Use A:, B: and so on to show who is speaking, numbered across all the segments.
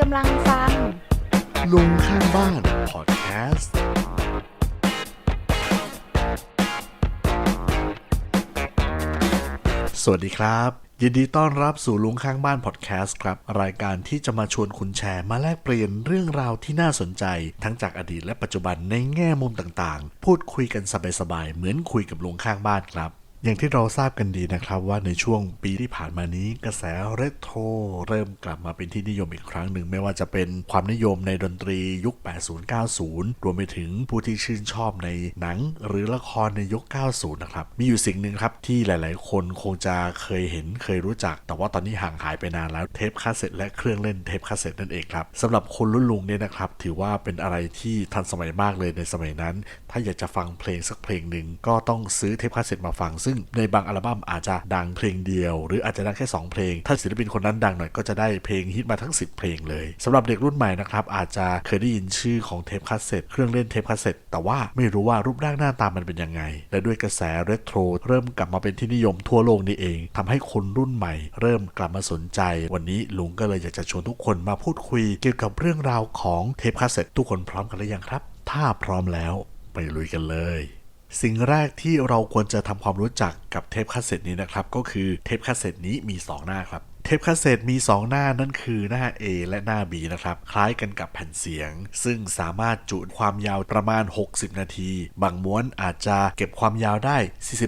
A: กำลังฟัง
B: ลุงข้างบ้านพอดแคสต์ สวัสดีครับ ยินดีต้อนรับสู่ลุงข้างบ้านพอดแคสต์ครับ รายการที่จะมาชวนคุณแชร์มาแลกเปลี่ยนเรื่องราวที่น่าสนใจ ทั้งจากอดีตและปัจจุบันในแง่มุมต่างๆ พูดคุยกันสบายๆ เหมือนคุยกับลุงข้างบ้านครับ อย่างที่เราทราบกันดีนะครับว่าในช่วงปีที่ผ่านมานี้กระแสเรโทรเริ่มกลับมาเป็นที่นิยมอีกครั้งหนึ่ง ไม่ว่าจะเป็นความนิยมในดนตรียุค 80-90 รวมไปถึงผู้ที่ชื่นชอบในหนังหรือละครในยุค 90 นะครับ มีอยู่สิ่งหนึ่งครับที่หลายๆ คนคงจะเคยเห็นเคยรู้จัก แต่ว่าตอนนี้ห่างหายไปนานแล้วเทปคาสเซ็ตและเครื่องเล่นเทปคาสเซ็ตนั่นเองครับสำหรับคนรุ่นลุงเนี่ยนะครับถือว่าเป็นอะไรที่ทันสมัยมากเลยในสมัยนั้น ถ้าอยากจะฟังเพลงสักเพลงหนึ่งก็ต้องซื้อเทปคาสเซ็ตมาฟังซึ่งในบางอัลบั้มอาจจะดังเพลงเดียว หรืออาจจะดังแค่ 2 เพลง ถ้าศิลปินคนนั้นดังหน่อยก็จะได้เพลงฮิตมาทั้ง 10 เพลงเลยสำหรับเด็กรุ่นใหม่นะครับอาจจะเคยได้ยินชื่อของเทปคาสเซ็ตเครื่องเล่นเทปคาสเซ็ตแต่ว่าไม่รู้ว่ารูปร่างหน้าตามันเป็นยังไง และด้วยกระแสเรโทรเริ่มกลับมาเป็นที่นิยมทั่วโลกนี่เองทำให้คนรุ่นใหม่ เริ่มกลับมาสนใจ วันนี้ลุงก็เลยอยากจะชวนทุกคนมาพูดคุยเกี่ยวกับเรื่องราวของเทปคาสเซ็ตทุกคนพร้อมกันหรือยังครับ ถ้าพร้อมแล้วไปลุยกันเลย สิ่งแรกที่เราควรจะทำความรู้จักกับเทปคาสเซ็ตนี้นะครับ ก็คือเทปคาสเซ็ตนี้มี 2 หน้าครับ เทปคาสเซ็ตมี 2 หน้านั่นคือหน้า A และหน้า B นะครับ คล้ายกันกับแผ่นเสียง ซึ่งสามารถจุความยาวประมาณ 60 นาที บางม้วนอาจจะเก็บความยาวได้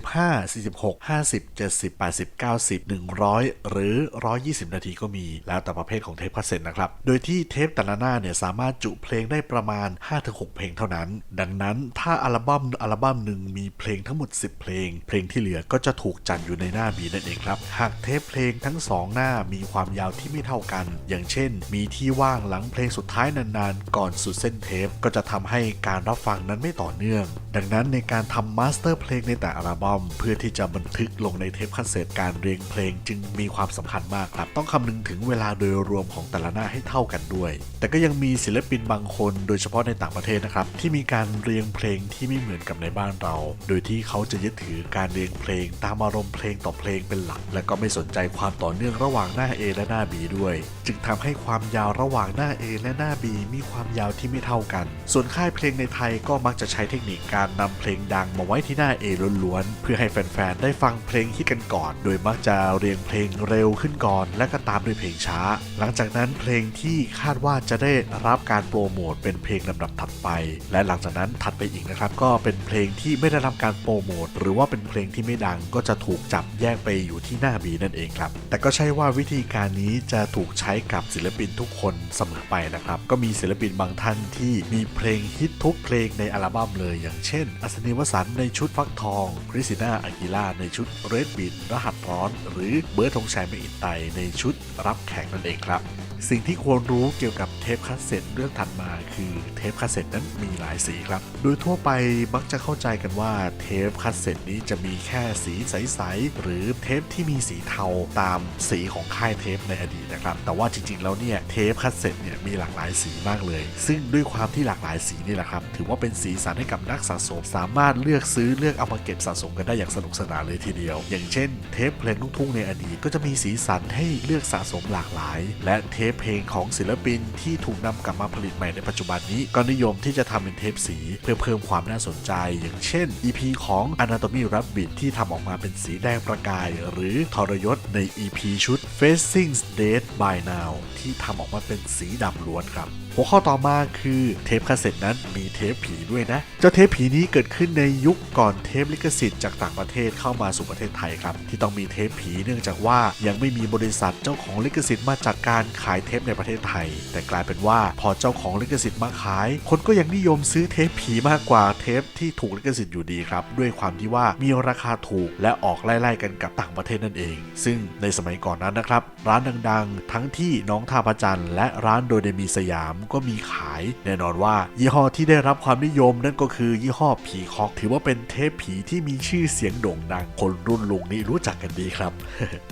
B: 45 46 50 70 80 90 100 หรือ 120 นาทีก็มี แล้วแต่ประเภทของเทปคาสเซ็ตนะครับ โดยที่เทปแต่ละหน้าเนี่ยสามารถจุเพลงได้ประมาณ 5-6 เพลงเท่านั้น ดังนั้นถ้าอัลบั้มอัลบั้มหนึ่งมีเพลงทั้งหมด 10 เพลง เพลงที่เหลือก็จะถูกจัดอยู่ในหน้า B นั่นเองครับ หากเทปเพลงทั้งสองหน้ามีความยาวที่ไม่เท่ากัน อย่างเช่น มีที่ว่างหลังเพลงสุดท้ายนานๆ ก่อนสุดเส้นเทป ก็จะทำให้การรับฟังนั้นไม่ต่อเนื่อง ดังนั้นในการทำมาสเตอร์เพลงในแต่อัลบั้มเพื่อที่จะบันทึกลงในเทปคาสเซ็ตการเรียงเพลงจึงมีความสำคัญมากครับ ต้องคำนึงถึงเวลาโดยรวมของแต่ละหน้าให้เท่ากันด้วย แต่ก็ยังมีศิลปินบางคนโดยเฉพาะในต่างประเทศนะครับ ที่มีการเรียงเพลงที่ไม่เหมือนกับในบ้านเรา โดยที่เขาจะยึดถือการเรียงเพลงตามอารมณ์เพลงต่อเพลงเป็นหลัก และก็ไม่สนใจความต่อเนื่องระหว่างหน้า A และหน้า B ด้วย จึงทำให้ความยาวระหว่างหน้า A และหน้า B มีความยาวที่ไม่เท่ากัน ส่วนค่ายเพลงในไทยก็มักจะใช้เทคนิคการนำเพลงดังมาไว้ที่หน้า A ล้วนๆ เพื่อให้แฟนๆ ได้ฟังเพลงฮิตกันก่อน โดยมักจะเรียงเพลงเร็วขึ้นก่อน และก็ตามด้วยเพลงช้า หลังจากนั้นเพลงที่คาดว่าจะได้รับการโปรโมทเป็นเพลงลำดับถัดไป และหลังจากนั้นถัดไปอีกนะครับก็เป็นเพลงที่ไม่ได้รับการโปรโมทหรือว่าเป็นเพลงที่ไม่ดังก็จะถูกจับแยกไปอยู่ที่หน้า B นั่นเองครับ แต่ก็ใช่ว่าวิธีการนี้จะถูกใช้กับศิลปินทุกคนเสมอไปนะครับ ก็มีศิลปินบางท่านที่มีเพลงฮิตทุกเพลงในอัลบั้มเลย อย่างเช่น อัศนีวสันในชุดฟักทอง คริสติน่าอากิล่าในชุดเรดบิดรหัสร้อน หรือเบิร์ดธงชัยเมอินไตในชุดรับแขกนั่นเองครับ สิ่งที่ควรรู้เกี่ยวกับเทปคาสเซ็ตเรื่องถัดมาคือเทปคาสเซ็ตนั้นมีหลายสีครับ โดยทั่วไปมักจะเข้าใจกันว่าเทปคาสเซ็ตนี้จะมีแค่สีใส ๆ หรือเทปที่มีสีเทาตามสีของค่ายเทปในอดีตนะครับ แต่ว่าจริง ๆ แล้วเนี่ยเทปคาสเซ็ตเนี่ยมีหลากหลายสีมากเลย ซึ่งด้วยความที่หลากหลายสีนี่แหละครับ ถือว่าเป็นสีสันให้กับนักสะสม สามารถเลือกซื้อเลือกเอามาเก็บสะสมกันได้อย่างสนุกสนานเลยทีเดียว อย่างเช่น เทปเพลงลูกทุ่งในอดีตก็จะมีสีสันให้เลือกสะสมหลากหลาย และเทปเพลงของศิลปินที่ถูกนำกลับมาผลิตใหม่ในปัจจุบันนี้ ก็นิยมที่จะทำเป็นเทปสี เพื่อเพิ่มความน่าสนใจ อย่างเช่น EP ของ Anatomy Rabbit ที่ทำออกมาเป็นสีแดงประกาย หรือทรยศใน EP ชุด Facing Dead by Now ที่ทำออกมาเป็นสีดำล้วนครับ หัวข้อต่อมาคือเทปคาสเซ็ตนั้นมีเทปผีด้วยนะ เจ้าเทปผีนี้เกิดขึ้นในยุคก่อนเทปลิขสิทธิ์จากต่างประเทศเข้ามาสู่ประเทศไทยครับ ที่ต้องมีเทปผีเนื่องจากว่ายังไม่มีบริษัทเจ้าของลิขสิทธิ์มาจัดการขายเทปในประเทศไทย แต่กลายเป็นว่าพอเจ้าของลิขสิทธิ์มาขาย คนก็ยังนิยมซื้อเทปผีมากกว่าเทปที่ถูกลิขสิทธิ์อยู่ดีครับ ด้วยความที่ว่ามีราคาถูกและออกไล่ๆกันกับต่างประเทศนั่นเอง ซึ่งในสมัยก่อนนั้นนะครับ ร้านดังๆ ทั้งที่น้องท่าพระจันทร์และร้านโดยเดมีสยามก็มีขาย แน่นอนว่า ยี่ห้อที่ได้รับความนิยมนั่นก็คือยี่ห้อผีคอกถือว่าเป็นเทปผีที่มีชื่อเสียงโด่งดัง คนรุ่นลุงนี่รู้จักกันดีครับ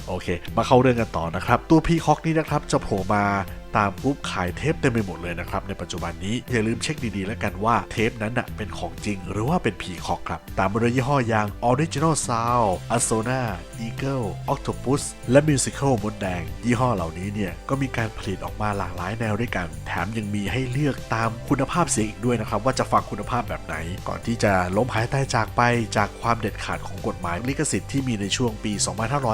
B: โอเค มาเข้าเรื่องกันต่อนะครับ ตัวผีคอกนี้นะครับจะโผล่มา ตามกรุ๊ปขายเทปเต็มไปหมดเลยนะครับในปัจจุบันนี้อย่าลืมเช็คดีๆ แล้วกันว่าเทปนั้นนะเป็นของจริงหรือว่าเป็นผีคอกครับ ตามมาด้วยยี่ห้ออย่าง Original Sound a s o n a Eagle Octopus และ Musical มดแดง ยี่ห้อเหล่านี้เนี่ยก็มีการผลิตออกมาหลากหลายแนวด้วยกัน แถมยังมีให้เลือกตามคุณภาพเสียงอีกด้วยนะครับ ว่าจะฟังคุณภาพแบบไหน ก่อนที่จะล้มหายตายจากไปจากความเด็ดขาดของกฎหมายลิขสิทธิ์ที่มีในช่วงปี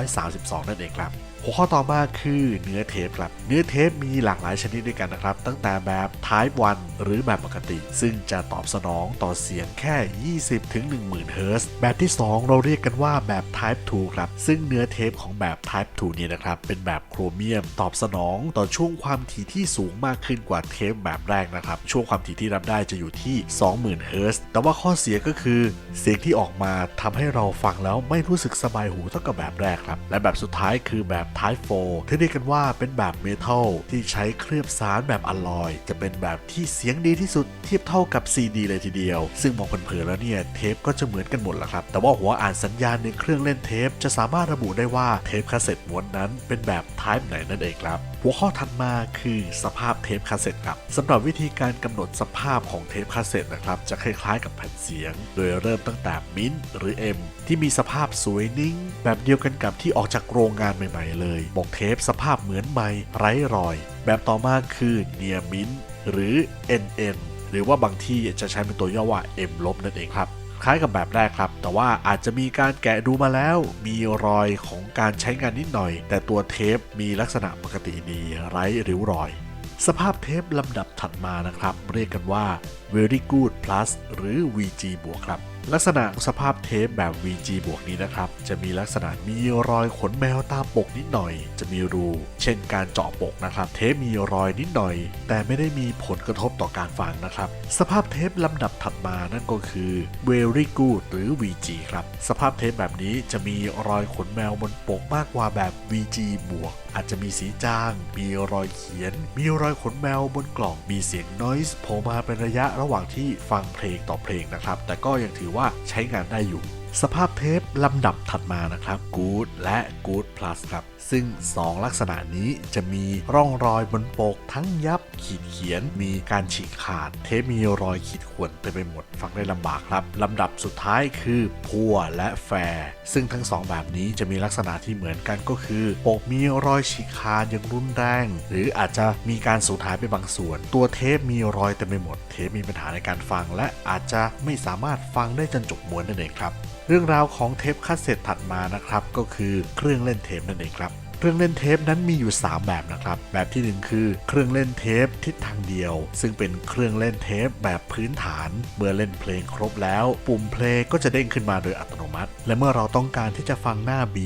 B: 2532 นั่นเองครับ หัวข้อต่อมาคือเนื้อเทปครับ เนื้อเทปมีหลากหลายชนิดด้วยกันนะครับ ตั้งแต่แบบ Type 1 หรือแบบปกติ ซึ่งจะตอบสนองต่อเสียงแค่ 20 ถึง 10,000 เฮิร์ตซ์แบบที่ 2 เราเรียกกันว่าแบบ Type 2 ครับ ซึ่งเนื้อเทปของแบบ Type 2 นี้นะครับ เป็นแบบโครเมียม ตอบสนองต่อช่วงความถี่ที่สูงมากขึ้นกว่าเทปแบบแรกนะครับ ช่วงความถี่ที่รับได้จะอยู่ที่ 20,000 เฮิร์ตซ์แต่ว่าข้อเสียก็คือ เสียงที่ออกมาทำให้เราฟังแล้วไม่รู้สึกสบายหูเท่ากับแบบแรกครับ และแบบสุดท้ายคือแบบ Type 4ที่เรียกกันว่าเป็นแบบเมทัลที่ใช้เคลือบสารแบบอลลอย จะเป็นแบบที่เสียงดีที่สุดเทียบเท่ากับ CD เลยทีเดียว ซึ่งมองเผินๆแล้วเนี่ยเทปก็จะเหมือนกันหมดแหละครับ แต่ว่าหัวอ่านสัญญาณในเครื่องเล่นเทป จะสามารถระบุได้ว่าเทปคาสเซ็ตม้วนนั้นเป็นแบบ Type ไหนนั่นเองครับหัวข้อถัดมาคือสภาพเทปคาสเซ็ตครับสำหรับวิธีการกำหนดสภาพของเทปคาสเซ็ตนะครับจะคล้ายๆกับแผ่นเสียง โดยเริ่มตั้งแต่มินหรือ M ที่มีสภาพสวยนิ่ง แบบเดียวกันกับที่ออกจากโรงงานใหม่ๆเลยบอกเทปสภาพเหมือนใหม่ไร้รอย แบบต่อมาคือเนียมินหรือ NN หรือว่าบางที่จะใช้เป็นตัวย่อว่า M ลบนั่นเองครับคล้ายกับแบบแรกครับ แต่ว่าอาจจะมีการแกะดูมาแล้ว มีรอยของการใช้งานนิดหน่อย แต่ตัวเทปมีลักษณะปกติดีไร้ริ้วรอย สภาพเทปลำดับถัดมานะครับ เรียกกันว่า very good plus หรือ VG บวกครับ ลักษณะสภาพเทปแบบ VG บวกนี้นะครับ จะมีลักษณะมีรอยขนแมวตามปกนิดหน่อย จะมีรู เช่นการเจาะปกนะครับ เทปมีรอยนิดหน่อย แต่ไม่ได้มีผลกระทบต่อการฟังนะครับ สภาพเทปลำดับถัดมานั่นก็คือ very good หรือ VG ครับ สภาพเทปแบบนี้จะมีรอยขนแมวบนปกมากกว่าแบบ VG บวก อาจจะมีสีจาง มีรอยเขียน มีรอยขนแมวบนกล่อง มีเสียง noise โผล่มาเป็นระยะระหว่างที่ฟังเพลงต่อเพลงนะครับ แต่ก็ยังถือว่าใช้งานได้อยู่ สภาพเทปลำดับถัดมานะครับ Good และ Good Plus ครับ ซึ่ง 2 ลักษณะนี้จะมีร่องรอยบนปกทั้งยับขีดเขียนมีการฉีกขาด เทปมีรอยขีดข่วนเต็มไปหมดฟังได้ลำบากครับลำดับสุดท้ายคือพัวและแฟร์ซึ่งทั้งสองแบบนี้จะมีลักษณะที่เหมือนกันก็คือปกมีรอยฉีกขาดอย่างรุนแรง หรืออาจจะมีการสูญหายไปบางส่วน ตัวเทปมีรอยเต็มไปหมด เทปมีปัญหาในการฟัง และอาจจะไม่สามารถฟังได้จนจบม้วนนั่นเองครับเรื่องราวของเทปคาสเซ็ตถัดมานะครับก็คือเครื่องเล่นเทปนั่นเองครับเครื่องเล่นเทปนั้นมีอยู่ 3 แบบนะครับ แบบที่ 1 คือเครื่องเล่นเทปทิศทางเดียว ซึ่งเป็นเครื่องเล่นเทปแบบพื้นฐาน เมื่อเล่นเพลงครบแล้ว ปุ่มเพลงก็จะเด้งขึ้นมาโดยอัตโน มัติ และเมื่อเราต้องการที่จะฟังหน้า B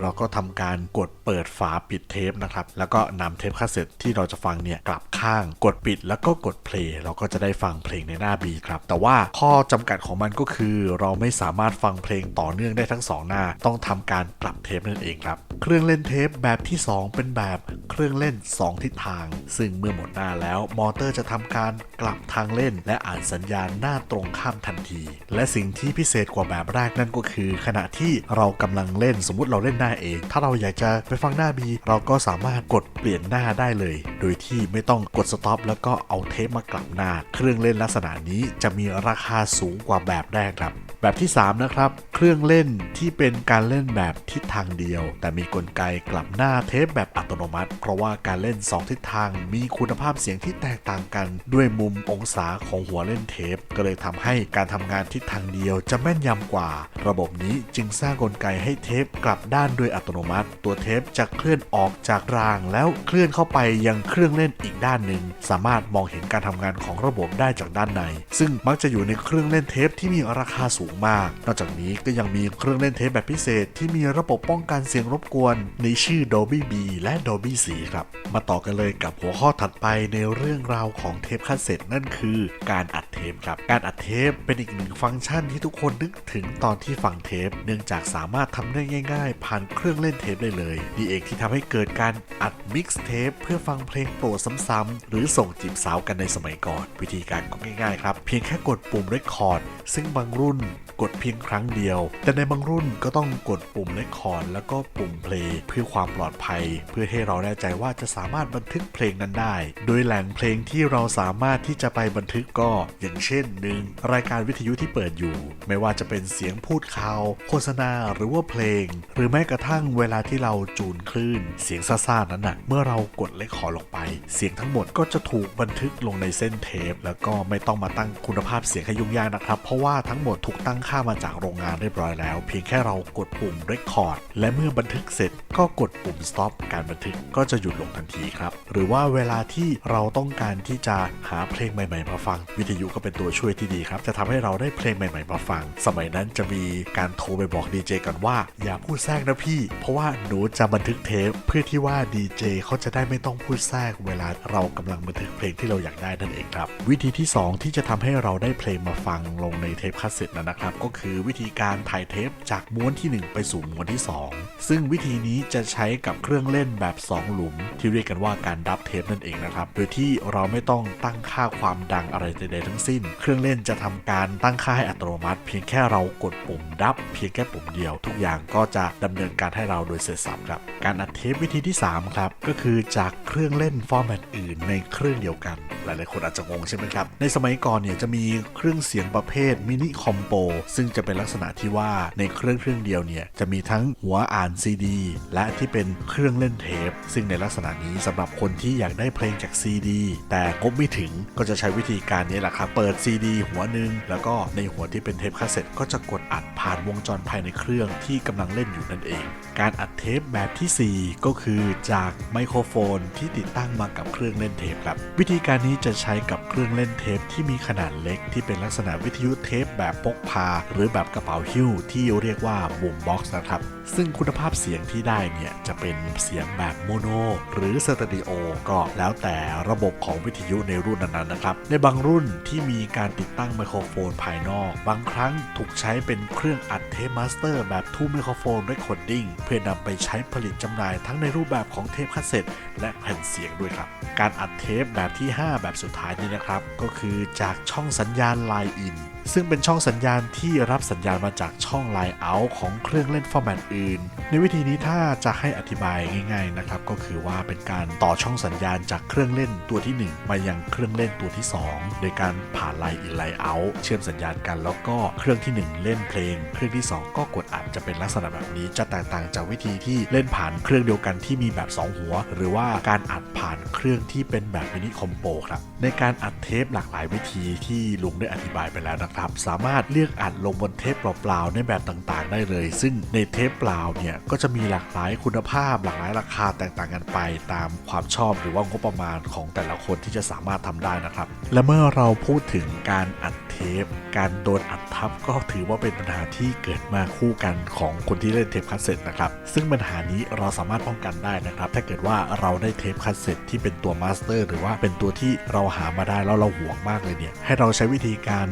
B: เราก็ทำการกดเปิดฝาปิดเทปนะครับ แล้วก็นำเทปคาสเซ็ตที่เราจะฟังเนี่ยกลับข้าง กดปิดแล้วก็กดเพลงเราก็จะได้ฟังเพลงในหน้า B ครับ แต่ว่าข้อจำกัดของมันก็คือ เราไม่สามารถฟังเพลงต่อเนื่องได้ทั้งสองหน้า ต้องทำการกลับเทปนั่นเองครับ เครื่องเล่นเทปแบบที่ 2 เป็นแบบเครื่องเล่น 2 ทิศทาง ซึ่งเมื่อหมดหน้าแล้วมอเตอร์จะทำการกลับทางเล่น และอ่านสัญญาณหน้าตรงข้ามทันที และสิ่งที่พิเศษกว่าแบบแรกนั่นก็คือคือขณะที่เรากำลังเล่นสมมุติเราเล่นหน้าเอง ถ้าเราอยากจะไปฟังหน้า B เราก็สามารถกดเปลี่ยนหน้าได้เลย โดยที่ไม่ต้องกดสต็อปแล้วก็เอาเทปมากลับหน้า เครื่องเล่นลักษณะนี้จะมีราคาสูงกว่าแบบแรกครับ แบบที่ 3 นะครับ เครื่องเล่นที่เป็นการเล่นแบบทิศทางเดียว แต่มีกลไกกลับหน้าเทปแบบอัตโนมัติ เพราะว่าการเล่น 2 ทิศทางมีคุณภาพเสียงที่แตกต่างกัน ด้วยมุมองศาของหัวเล่นเทป ก็เลยทำให้การทำงานทิศทางเดียวจะแม่นยำกว่า ระบบนี้จึงสร้างกลไกให้เทปกลับด้านโดยอัตโนมัติ ตัวเทปจะเคลื่อนออกจากราง แล้วเคลื่อนเข้าไปยังเครื่องเล่นอีกด้านหนึ่งสามารถมองเห็นการทำงานของระบบได้จากด้านใน ซึ่งมักจะอยู่ในเครื่องเล่นเทปที่มีราคาสูงมาก นอกจากนี้ก็ยังมีเครื่องเล่นเทปแบบพิเศษ ที่มีระบบป้องกันเสียงรบกวนในชื่อ Dolby B และ Dolby C ครับ มาต่อกันเลยกับหัวข้อถัดไปในเรื่องราวของเทปคาสเซ็ตนั่นคือการอัดเทปครับ การอัดเทปเป็นอีกหนึ่งฟังก์ชันที่ทุกคนนึกถึงตอนที่ฟังเทป เนื่องจากสามารถทำได้ง่าย ๆ ผ่านเครื่องเล่นเทปได้เลยนี่เองที่ทำให้เกิดการอัดมิกซ์เทปเพื่อฟังเพลงโปรดซ้ำๆหรือส่งจีบสาวกันในสมัยก่อน วิธีการก็ง่ายๆครับ เพียงแค่กดปุ่ม Record ซึ่งบางรุ่น กดเพียงครั้งเดียว แต่ในบางรุ่นก็ต้องกดปุ่มเลคคอร์ดแล้วก็ปุ่มเพลย์เพื่อความปลอดภัย เพื่อให้เราแน่ใจว่าจะสามารถบันทึกเพลงนั้นได้ โดยแหล่งเพลงที่เราสามารถที่จะไปบันทึกก็ อย่างเช่นหนึ่งรายการวิทยุที่เปิดอยู่ ไม่ว่าจะเป็นเสียงพูดข่าว โฆษณาหรือว่าเพลง หรือแม้กระทั่งเวลาที่เราจูนคลื่น เสียงซ่าๆนั้นน่ะเมื่อเรากดเลคคอร์ดลงไป เสียงทั้งหมดก็จะถูกบันทึกลงในเส้นเทป แล้วก็ไม่ต้องมาตั้งคุณภาพเสียงให้ยุ่งยากนะครับ เพราะว่าทั้งหมดถูกตั้งค่ามาจากโรงงานเรียบร้อยแล้ว เพียงแค่เรากดปุ่ม record และเมื่อบันทึกเสร็จก็กดปุ่ม stop การบันทึกก็จะหยุดลงทันทีครับ หรือว่าเวลาที่เราต้องการที่จะหาเพลงใหม่ ๆ มาฟัง วิทยุก็เป็นตัวช่วยที่ดีครับ จะทำให้เราได้เพลงใหม่ ๆ มาฟัง สมัยนั้นจะมีการโทรไปบอกดีเจกันว่า อย่าพูดแทรกนะพี่ เพราะว่าหนูจะบันทึกเทปเพื่อที่ว่าดีเจเขาจะได้ไม่ต้องพูดแทรกเวลาเรากำลังบันทึกเพลงที่เราอยากได้นั่นเองครับ วิธีที่ 2 ที่จะทำให้เราได้เพลงมาฟังลงในเทปคาสเซ็ตนะครับก็คือวิธีการถ่ายเทปจากม้วนทีหนึ่1 ไปสู่ม้วนที่ 2 ซึ่งวิธีนี้จะใช้กับเครื่องเล่นแบบ 2 หลุม ที่เรียกกันว่าการดับเทปนั่นเองนะครับ โดยที่เราไม่ต้องตั้งค่าความดังอะไรใดๆทั้งสิ้น เครื่องเล่นจะทำการตั้งค่าให้อัตโนมัติ เพียงแค่เรากดปุ่มดับ เพียงแค่ปุ่มเดียว ทุกอย่างก็จะดำเนินการให้เราโดยเสร็จสับครับ การอัดเทปวิธีที่ 3 ครับ ก็คือจากเครื่องเล่นฟอร์แมตอื่นในเครื่องเดียวกัน หลายๆคนอาจจะงงใช่ไหมครับ ในสมัยก่อนเนี่ยจะมีเครื่องเสียงประเภทมินิคอมโปซึ่งจะเป็นลักษณะที่ว่าในเครื่องเครื่องเดียวเนี่ยจะมีทั้งหัวอ่านซีดี และที่เป็นเครื่องเล่นเทป ซึ่งในลักษณะนี้สำหรับคนที่อยากได้เพลงจากซีดีแต่งบไม่ถึงก็จะใช้วิธีการนี้แหละครับเปิดซีดีหัวหนึ่งแล้วก็ในหัวที่เป็นเทปคาสเซ็ตก็จะกดอัดผ่านวงจรภายในเครื่องที่กำลังเล่นอยู่นั่นเอง การอัดเทปแบบที่ 4 ก็คือจากไมโครโฟนที่ติดตั้งมากับเครื่องเล่นเทปครับ วิธีการนี้จะใช้กับเครื่องเล่นเทปที่มีขนาดเล็กที่เป็นลักษณะวิทยุเทปแบบพกพาหรือแบบกระเป๋าหิ้วที่เรียกว่าบูมบ็อกซ์นะครับ ซึ่งคุณภาพเสียงที่ได้เนี่ย จะเป็นเสียงแบบโมโนหรือสเตอริโอก็แล้วแต่ระบบของวิทยุในรุ่นนั้นๆนะครับ ในบางรุ่นที่มีการติดตั้งไมโครโฟนภายนอก บางครั้งถูกใช้เป็นเครื่องอัดเทปมาสเตอร์แบบทูไมโครโฟนเรคคอร์ดิ้งเพื่อนำไปใช้ผลิตจำหน่ายทั้งในรูปแบบของเทปคาสเซ็ตและแผ่นเสียงด้วยครับ การอัดเทปแบบที่ 5 แบบสุดท้ายนี้นะครับ ก็คือจากช่องสัญญาณไลน์อิน ซึ่งเป็นช่องสัญญาณที่รับสัญญาณมาจากช่องไลน์เอาของเครื่องเล่นฟอร์แมตอื่น ในวิธีนี้ถ้าจะให้อธิบายง่ายๆนะครับก็คือว่าเป็นการต่อช่องสัญญาณจากเครื่องเล่นตัวที่ 1 มายังเครื่องเล่นตัวที่ 2 โดยการผ่านไลน์อินไลน์เอาเชื่อมสัญญาณกันแล้วก็เครื่องที่ 1 เล่นเพลง เครื่องที่ 2 ก็กดอัดจะเป็นลักษณะแบบนี้จะแตกต่างจากวิธีที่เล่นผ่านเครื่องเดียวกันที่มีแบบ 2 หัว หรือว่าการอัดผ่านเครื่องที่เป็นแบบมินิคอมโปครับในการอัดเทปหลากหลายวิธีที่ลุงได้อธิบายไปแล้วนะครับสามารถเลือกอัดลงบนเทปเปล่าๆในแบบต่างๆ ได้เลย ซึ่งในเทปเปล่าเนี่ยก็จะมีหลากหลายคุณภาพหลากหลายราคาแตกต่างกันไป ตามความชอบหรือว่างบประมาณของแต่ละคนที่จะสามารถทำได้นะครับ และเมื่อเราพูดถึงการอัดเทป การโดนอัดทับก็ถือว่าเป็นปัญหาที่เกิดมาคู่กันของคนที่เล่นเทปคาสเซ็ตนะครับ ซึ่งปัญหานี้เราสามารถป้องกันได้นะครับ ถ้าเกิดว่าเราได้เทปคาสเซ็ตที่เป็นตัวมาสเตอร์หรือว่าเป็นตัวที่เราหามาได้แล้วเราห่วงมากเลยเนี่ยให้เราใช้วิธีการ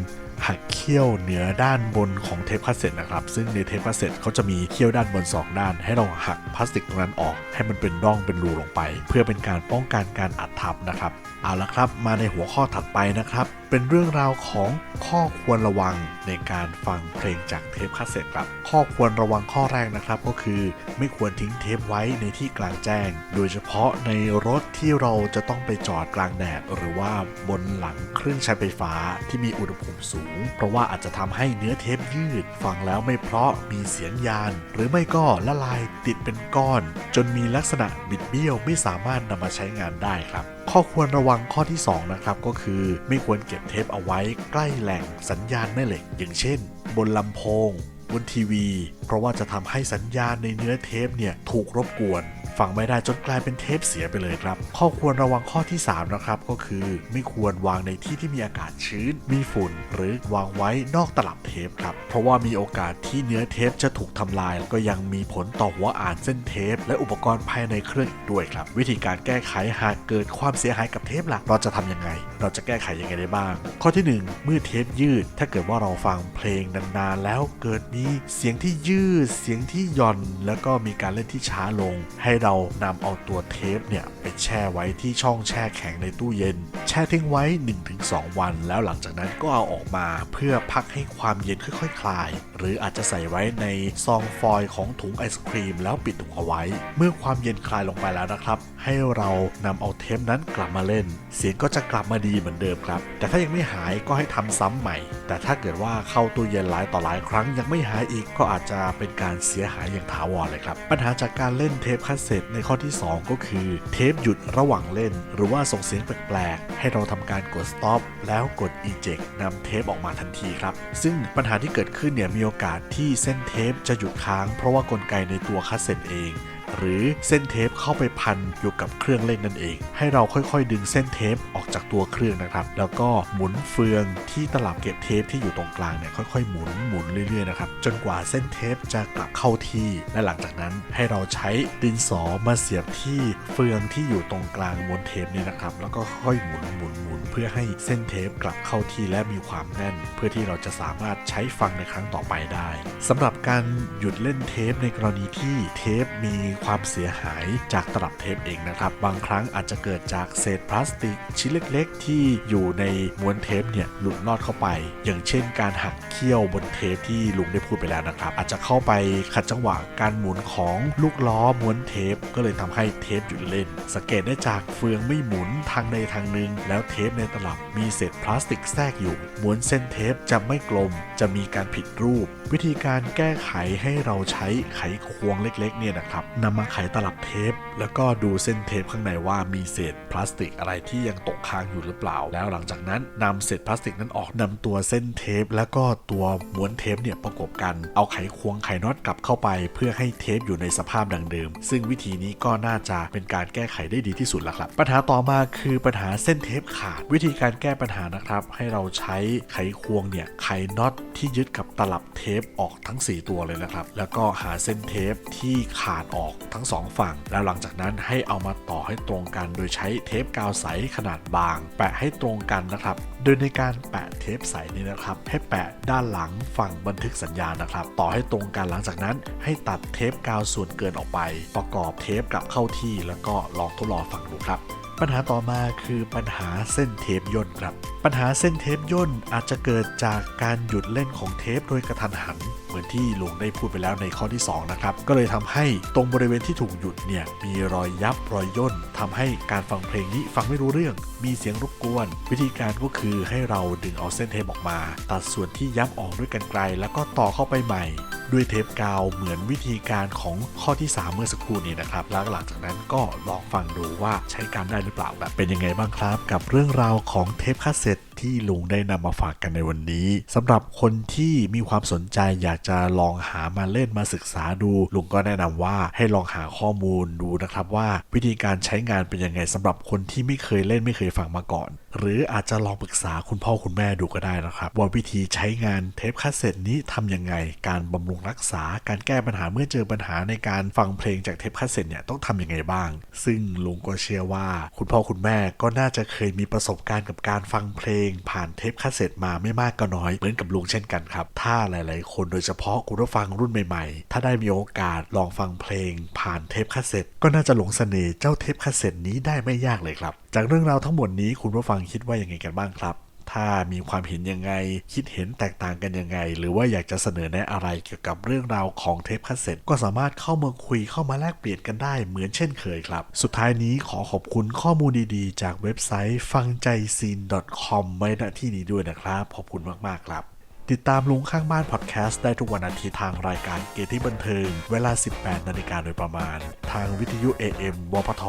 B: หักเขี้ยวเหนือด้านบนของเทปคาสเซ็ตนะครับ ซึ่งในเทปคาสเซ็ตเขาจะมีเขี้ยวด้านบน 2 ด้าน ให้เราหักพลาสติกตรงนั้นออก ให้มันเป็นร่องเป็นรูลงไป เพื่อเป็นการป้องกันการอัดทับนะครับเอาละครับ มาในหัวข้อถัดไปนะครับ เป็นเรื่องราวของข้อควรระวังในการฟังเพลงจากเทปคาสเซ็ตครับ ข้อควรระวังข้อแรกนะครับ ก็คือ ไม่ควรทิ้งเทปไว้ในที่กลางแจ้ง โดยเฉพาะในรถที่เราจะต้องไปจอดกลางแดดหรือว่าบนหลังเครื่องใช้ไฟฟ้าที่มีอุณหภูมิสูงเพราะว่าอาจจะทำให้เนื้อเทปยืด ฟังแล้วไม่เพราะมีเสียงยาน หรือไม่ก็ละลายติดเป็นก้อน จนมีลักษณะบิดเบี้ยวไม่สามารถนำมาใช้งานได้ครับ ข้อควรระวังข้อที่ 2 นะครับ ก็คือไม่ควรเก็บเทปเอาไว้ใกล้แหล่งสัญญาณแม่เหล็ก อย่างเช่น บนลำโพงบนทีวี เพราะว่าจะทำให้สัญญาณในเนื้อเทปเนี่ยถูกรบกวน ฟังไม่ได้จนกลายเป็นเทปเสียไปเลยครับ ข้อควรระวังข้อที่ 3 นะครับ ก็คือไม่ควรวางในที่ที่มีอากาศชื้น มีฝุ่น หรือวางไว้นอกตลับเทปครับ เพราะว่ามีโอกาสที่เนื้อเทปจะถูกทำลาย ก็ยังมีผลต่อหัวอ่านเส้นเทป และอุปกรณ์ภายในเครื่องอีกด้วยครับ วิธีการแก้ไขหากเกิดความเสียหายกับเทปล่ะเราจะทำยังไง เราจะแก้ไขยังไงได้บ้าง ข้อที่ 1 เมื่อเทปยืด ถ้าเกิดว่าเราฟังเพลงนานๆแล้วเกิดมีเสียงที่ยืด เสียงที่หย่อน แล้วก็มีการเล่นที่ช้าลง ให้เรานำเอาตัวเทปเนี่ยไปแช่ไว้ที่ช่องแช่แข็งในตู้เย็น แช่ทิ้งไว้ 1-2 วัน แล้วหลังจากนั้นก็เอาออกมาเพื่อพักให้ความเย็นค่อยๆคลาย หรืออาจจะใส่ไว้ในซองฟอยล์ของถุงไอศครีม แล้วปิดถุงเอาไว้ เมื่อความเย็นคลายลงไปแล้วนะครับ ให้เรานำเอาเทปนั้นกลับมาเล่น เสียงก็จะกลับมาดีเหมือนเดิมครับ แต่ถ้ายังไม่หายก็ให้ทำซ้ำใหม่ แต่ถ้าเกิดว่าเข้าตู้เย็นหลายต่อหลายครั้งยังไม่หายอีกก็อาจจะเป็นการเสียหายอย่างถาวรเลยครับ ปัญหาจากการเล่นเทปคาสเซ็ตในข้อที่ 2 ก็คือเทปหยุดระหว่างเล่น หรือว่าส่งเสียงแปลกๆ ให้เราทำการกด stop แล้วกด eject นำเทปออกมาทันทีครับ ซึ่งปัญหาที่เกิดขึ้นเนี่ยมีโอกาสที่เส้นเทปจะหยุดค้างเพราะว่ากลไกในตัวคัสเซ็ตเอง หรือเส้นเทปเข้าไปพันอยู่กับเครื่องเล่นนั่นเอง ให้เราค่อยๆ ดึงเส้นเทปออกจากตัวเครื่องนะครับ แล้วก็หมุนเฟืองที่ตลับเก็บเทปที่อยู่ตรงกลางเนี่ยค่อยๆหมุนหมุนเรื่อยๆนะครับจนกว่าเส้นเทปจะกลับเข้าที่ และหลังจากนั้นให้เราใช้ดินสอมาเสียบที่เฟืองที่อยู่ตรงกลางม้วนเทปเนี่ยนะครับ แล้วก็ค่อยหมุนหมุนหมุนเพื่อให้เส้นเทปกลับเข้าที่และมีความแน่น เพื่อที่เราจะสามารถใช้ฟังในครั้งต่อไปได้สำหรับการหยุดเล่นเทปในกรณีที่เทปมีความเสียหายจากตลับเทปเองนะครับ บางครั้งอาจจะเกิดจากเศษพลาสติก ชิ้นเล็กๆ ที่อยู่ในม้วนเทปเนี่ยหลุดลอดเข้าไป อย่างเช่น การหักเขี้ยวบนเทปที่ลุงได้พูดไปแล้วนะครับ อาจจะเข้าไปขัดจังหวะการหมุนของลูกล้อม้วนเทป ก็เลยทำให้เทปหยุดเล่น สังเกตได้จากเฟืองไม่หมุนทางใดทางหนึ่งแล้วเทปในตลับมีเศษพลาสติกแทรกอยู่ม้วนเส้นเทปจะไม่กลม จะมีการผิดรูป วิธีการแก้ไขให้เราใช้ไขควงเล็กๆเนี่ยนะครับนำมาไขตลับเทป แล้วก็ดูเส้นเทปข้างในว่ามีเศษพลาสติกอะไรที่ยังตกค้างอยู่หรือเปล่า แล้วหลังจากนั้นนำเศษพลาสติกนั้นออกนำตัวเส้นเทป แล้วก็ตัวม้วนเทปเนี่ยประกบกันเอาไขควงไขน็อตกลับเข้าไป เพื่อให้เทปอยู่ในสภาพดังเดิม ซึ่งวิธีนี้ก็น่าจะเป็นการแก้ไขได้ดีที่สุดแล้วครับ ปัญหาต่อมาคือปัญหาเส้นเทปขาด วิธีการแก้ปัญหานะครับ ให้เราใช้ไขควงเนี่ยไขน็อตที่ยึดกับตลับเทปออกทั้ง 4 ตัวเลยนะครับ แล้วก็หาเส้นเทปที่ขาดออกทั้งสองฝั่ง แล้วหลังจากนั้นให้เอามาต่อให้ตรงกัน โดยใช้เทปกาวใสขนาดบาง แปะให้ตรงกันนะครับ โดยในการแปะเทปใสนี้นะครับ ให้แปะด้านหลังฝั่งบันทึกสัญญาณนะครับ ต่อให้ตรงกันหลังจากนั้น ให้ตัดเทปกาวส่วนเกินออกไป ประกอบเทปกลับเข้าที่ แล้วก็ลองทดลองฟังดูครับ ปัญหาต่อมาคือปัญหาเส้นเทปย่นครับ ปัญหาเส้นเทปย่นอาจจะเกิดจากการหยุดเล่นของเทปโดยกระทันหัน เหมือนที่ลุงได้พูดไปแล้วในข้อที่ 2 นะครับ ก็เลยทำให้ตรงบริเวณที่ถูกหยุดเนี่ยมีรอยยับรอยย่นทำให้การฟังเพลงนี้ฟังไม่รู้เรื่อง มีเสียงรบกวน วิธีการก็คือให้เราดึงเอาเส้นเทปออกมา ตัดส่วนที่ยับออกด้วยกันไกล แล้วก็ต่อเข้าไปใหม่ ด้วยเทปกาวเหมือนวิธีการของข้อที่ 3 เมื่อสักครู่นี้นะครับแล้วหลังจากนั้นก็ลองฟังดูว่าใช้การได้หรือเปล่าแบบเป็นยังไงบ้างครับ กับเรื่องราวของเทปคาสเซ็ต ที่ลุงได้นำมาฝากกันในวันนี้สำหรับคนที่มีความสนใจอยากจะลองหามาเล่นมาศึกษาดู ลุงก็แนะนำว่าให้ลองหาข้อมูลดูนะครับว่า วิธีการใช้งานเป็นยังไงสำหรับคนที่ไม่เคยเล่นไม่เคยฟังมาก่อน หรืออาจจะลองปรึกษาคุณพ่อคุณแม่ดูก็ได้นะครับ ว่าวิธีใช้งานเทปคาสเซ็ตนี้ทำยังไง การบำรุงรักษาการแก้ปัญหาเมื่อเจอปัญหาในการฟังเพลงจากเทปคาสเซ็ตเนี่ยต้องทำยังไงบ้าง ซึ่งลุงก็เชื่อว่า คุณพ่อคุณแม่ก็น่าจะเคยมีประสบการณ์กับการฟังเพลงผ่านเทปคาสเซ็ตมาไม่มากก็น้อย เหมือนกับลุงเช่นกันครับ ถ้าหลาย ๆ คนโดยเฉพาะคุณผู้ฟังรุ่นใหม่ ๆ ถ้าได้มีโอกาสลองฟังเพลง ผ่านเทปคาสเซ็ตก็น่าจะหลงเสน่ห์เจ้าเทปคาสเซ็ตนี้ได้ไม่ยากเลยครับ จากเรื่องราวทั้งหมดนี้คุณผู้ฟังคิดว่ายังไงกันบ้างครับ ถ้ามีความเห็นยังไง คิดเห็นแตกต่างกันยังไง หรือว่าอยากจะเสนอแนะอะไรเกี่ยวกับเรื่องราวของเทปคาสเซ็ตก็สามารถเข้ามาคุยเข้ามาแลกเปลี่ยนกันได้เหมือนเช่นเคยครับ สุดท้ายนี้ขอขอบคุณข้อมูลดีๆ จากเว็บไซต์ฟังใจซีน .com ไว้ณที่นี้ด้วยนะครับ ขอบคุณมากๆครับ ติดตามลุงข้างบ้านพอดแคสต์ได้ทุกวันอาทิตย์ทางรายการเกที่บันเทิง เวลา 18 นาฬิกาโดยประมาณ ทางวิทยุ AM วพท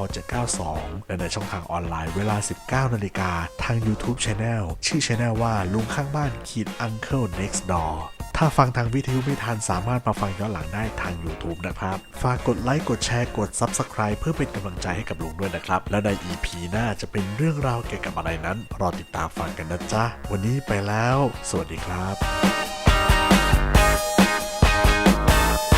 B: 792 และในช่องทางออนไลน์เวลา 19 นาฬิกาทาง YouTube Channel ชื่อ Channel ว่าลุงข้างบ้านขีด Uncle Next Door ถ้าฟังทางวิทยุไม่ทันสามารถมาฟังย้อนหลังได้ทาง YouTube นะครับ ฝากกดไลค์ กดแชร์ กด Subscribe เพื่อเป็นกำลังใจให้กับลุงด้วยนะครับ แล้วใน EP หน้าจะเป็นเรื่องราวเกี่ยวกับอะไรนั้น รอติดตามฟังกันนะจ๊ะ วันนี้ไปแล้ว สวัสดีครับ